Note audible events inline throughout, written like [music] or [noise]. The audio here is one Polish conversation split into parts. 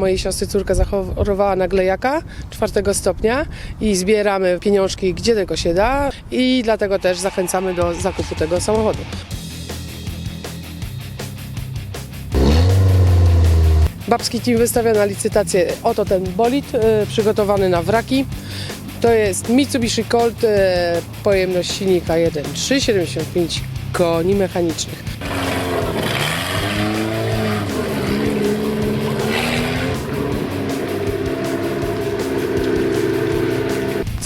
Mojej siostry córka zachorowała na glejaka czwartego stopnia i zbieramy pieniążki gdzie tylko się da i dlatego też zachęcamy do zakupu tego samochodu. Babski Team wystawia na licytację oto ten bolid e, przygotowany na wraki. To jest Mitsubishi Colt, e, pojemność silnika 1.3, 75 koni mechanicznych.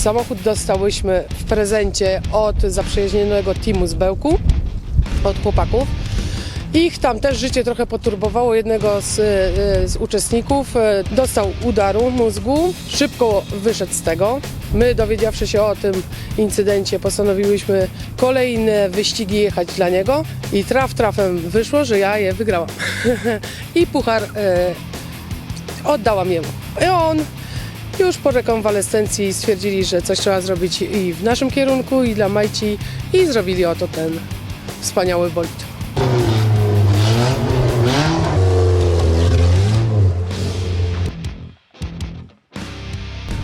Samochód dostałyśmy w prezencie od zaprzyjaźnionego teamu z Bełku, od chłopaków. Ich tam też życie trochę poturbowało. Jednego z, e, z uczestników e, dostał udaru mózgu, szybko wyszedł z tego. My, dowiedziawszy się o tym incydencie, postanowiłyśmy kolejne wyścigi jechać dla niego i traf trafem wyszło, że ja je wygrałam. [laughs] I puchar e, oddałam jemu. I on już po rekonwalescencji stwierdzili, że coś trzeba zrobić i w naszym kierunku, i dla Majci i zrobili oto ten wspaniały bolid.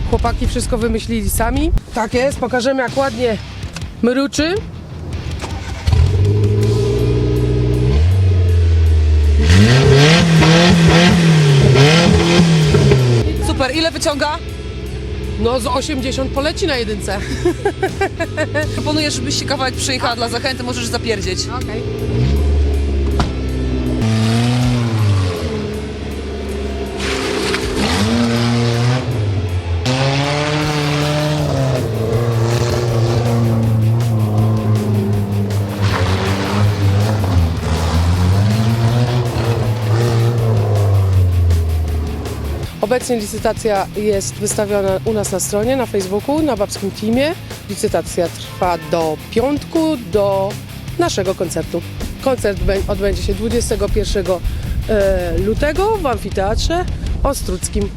Chłopaki wszystko wymyślili sami. Tak jest, pokażemy jak ładnie mruczy. Ile wyciąga? No z 80 poleci na jedynce. [laughs] Proponuję, żebyś się kawałek przyjechała dla zachęty, możesz zapierdzieć. Okej. Obecnie licytacja jest wystawiona u nas na stronie, na Facebooku, na Babskim Teamie. Licytacja trwa do piątku, do naszego koncertu. Koncert bę- odbędzie się 21 e, lutego w Amfiteatrze Ostruckim.